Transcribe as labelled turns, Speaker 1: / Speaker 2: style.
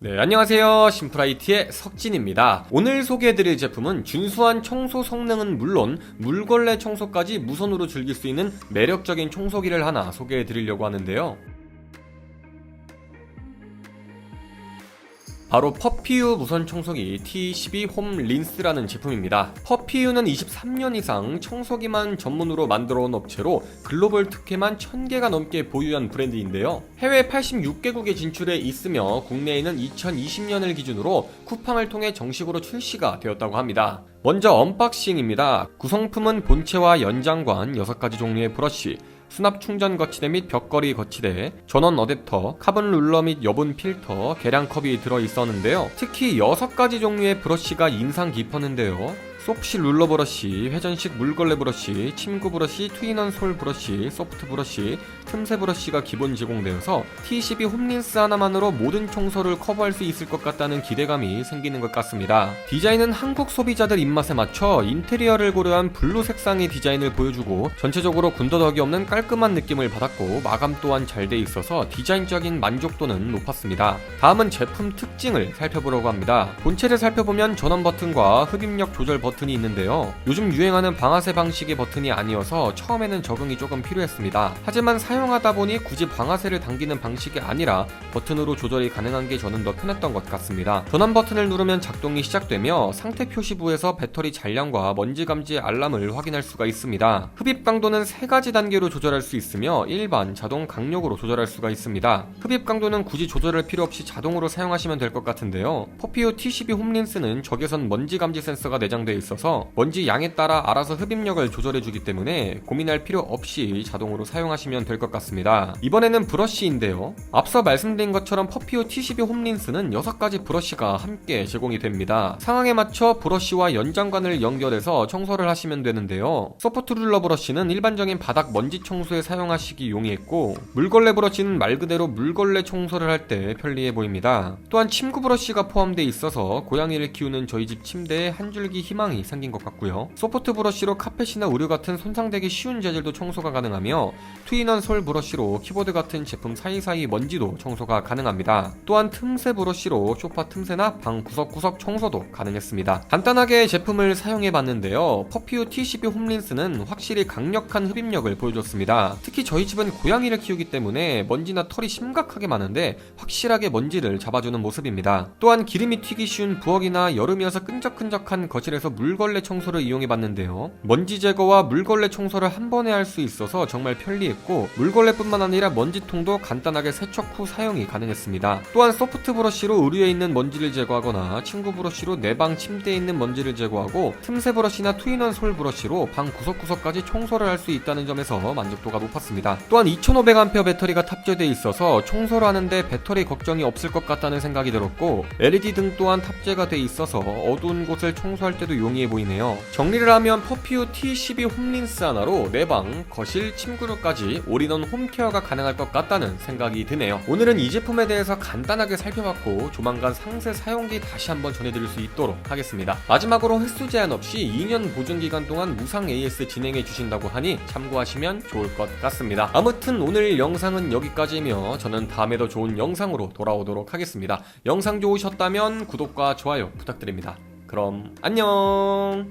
Speaker 1: 네, 안녕하세요. 심프라이트의 석진입니다. 오늘 소개해드릴 제품은 준수한 청소 성능은 물론 물걸레 청소까지 무선으로 즐길 수 있는 매력적인 청소기를 하나 소개해드리려고 하는데요. 바로 퍼피유 무선 청소기 T12 홈 린스라는 제품입니다. 퍼피유는 23년 이상 청소기만 전문으로 만들어 온 업체로 글로벌 특혜만 1000개가 넘게 보유한 브랜드인데요. 해외 86개국에 진출해 있으며 국내에는 2020년을 기준으로 쿠팡을 통해 정식으로 출시가 되었다고 합니다. 먼저 언박싱입니다. 구성품은 본체와 연장관 6가지 종류의 브러쉬, 수납 충전 거치대 및 벽걸이 거치대, 전원 어댑터, 카본 룰러 및 여분 필터, 계량컵이 들어 있었는데요. 특히 6가지 종류의 브러쉬가 인상 깊었는데요. 소프시 룰러 브러쉬, 회전식 물걸레 브러쉬, 침구 브러쉬, 트윈원 솔 브러쉬, 소프트 브러쉬, 틈새 브러쉬가 기본 제공되어서 T12 홈린스 하나만으로 모든 청소를 커버할 수 있을 것 같다는 기대감이 생기는 것 같습니다. 디자인은 한국 소비자들 입맛에 맞춰 인테리어를 고려한 블루 색상의 디자인을 보여주고 전체적으로 군더더기 없는 깔끔한 느낌을 받았고 마감 또한 잘 돼 있어서 디자인적인 만족도는 높았습니다. 다음은 제품 특징을 살펴보려고 합니다. 본체를 살펴보면 전원 버튼과 흡입력 조절 버튼 이 있는데요. 요즘 유행하는 방아쇠 방식의 버튼이 아니어서 처음에는 적응이 조금 필요했습니다. 하지만 사용하다 보니 굳이 방아쇠를 당기는 방식이 아니라 버튼으로 조절이 가능한 게 저는 더 편했던 것 같습니다. 전원 버튼을 누르면 작동이 시작되며 상태 표시부에서 배터리 잔량과 먼지 감지 알람을 확인할 수가 있습니다. 흡입 강도는 세 가지 단계로 조절할 수 있으며 일반, 자동, 강력으로 조절할 수가 있습니다. 흡입 강도는 굳이 조절할 필요 없이 자동으로 사용하시면 될 것 같은데요. 퍼피오 T12 홈린스는 적외선 먼지 감지 센서가 내장되어 있 어서 먼지 양에 따라 알아서 흡입력을 조절해주기 때문에 고민할 필요 없이 자동으로 사용하시면 될 것 같습니다. 이번에는 브러쉬인데요. 앞서 말씀드린 것처럼 퍼피오 T12 홈린스는 6가지 브러쉬가 함께 제공이 됩니다. 상황에 맞춰 브러쉬와 연장관을 연결해서 청소를 하시면 되는데요. 소프트 룰러 브러쉬는 일반적인 바닥 먼지 청소에 사용하시기 용이했고 물걸레 브러쉬는 말 그대로 물걸레 청소를 할 때 편리해 보입니다. 또한 침구 브러쉬가 포함되어 있어서 고양이를 키우는 저희 집 침대에 한 줄기 희망이 생긴 것 같고요. 소프트 브러쉬로 카펫이나 의류 같은 손상되기 쉬운 재질도 청소가 가능하며 트윈원 솔 브러쉬로 키보드 같은 제품 사이사이 먼지도 청소가 가능합니다. 또한 틈새 브러쉬로 소파 틈새나 방 구석구석 청소도 가능했습니다. 간단하게 제품을 사용해 봤는데요. 퍼피우 T12 홈린스는 확실히 강력한 흡입력을 보여줬습니다. 특히 저희 집은 고양이를 키우기 때문에 먼지나 털이 심각하게 많은데 확실하게 먼지를 잡아주는 모습입니다. 또한 기름이 튀기 쉬운 부엌이나 여름이어서 끈적끈적한 거실에서 물걸레 청소를 이용해 봤는데요. 먼지 제거와 물걸레 청소를 한 번에 할 수 있어서 정말 편리했고 물걸레뿐만 아니라 먼지통도 간단하게 세척 후 사용이 가능했습니다. 또한 소프트 브러쉬로 의류에 있는 먼지를 제거하거나 친구 브러쉬로 내 방 침대에 있는 먼지를 제거하고 틈새 브러쉬나 투인원 솔 브러쉬로 방 구석구석까지 청소를 할 수 있다는 점에서 만족도가 높았습니다. 또한 2500A 배터리가 탑재되어 있어서 청소를 하는데 배터리 걱정이 없을 것 같다는 생각이 들었고 LED 등 또한 탑재가 돼 있어서 어두운 곳을 청소할 때도 용이해 보이네요. 정리를 하면 퍼피우 T12 홈린스 하나로 내 방, 거실, 침구로까지 올인원 홈케어가 가능할 것 같다는 생각이 드네요. 오늘은 이 제품에 대해서 간단하게 살펴봤고 조만간 상세 사용기 다시 한번 전해드릴 수 있도록 하겠습니다. 마지막으로 횟수 제한 없이 2년 보증 기간 동안 무상 AS 진행해 주신다고 하니 참고하시면 좋을 것 같습니다. 아무튼 오늘 영상은 여기까지이며 저는 다음에 더 좋은 영상으로 돌아오도록 하겠습니다. 영상 좋으셨다면 구독과 좋아요 부탁드립니다. 그럼 안녕!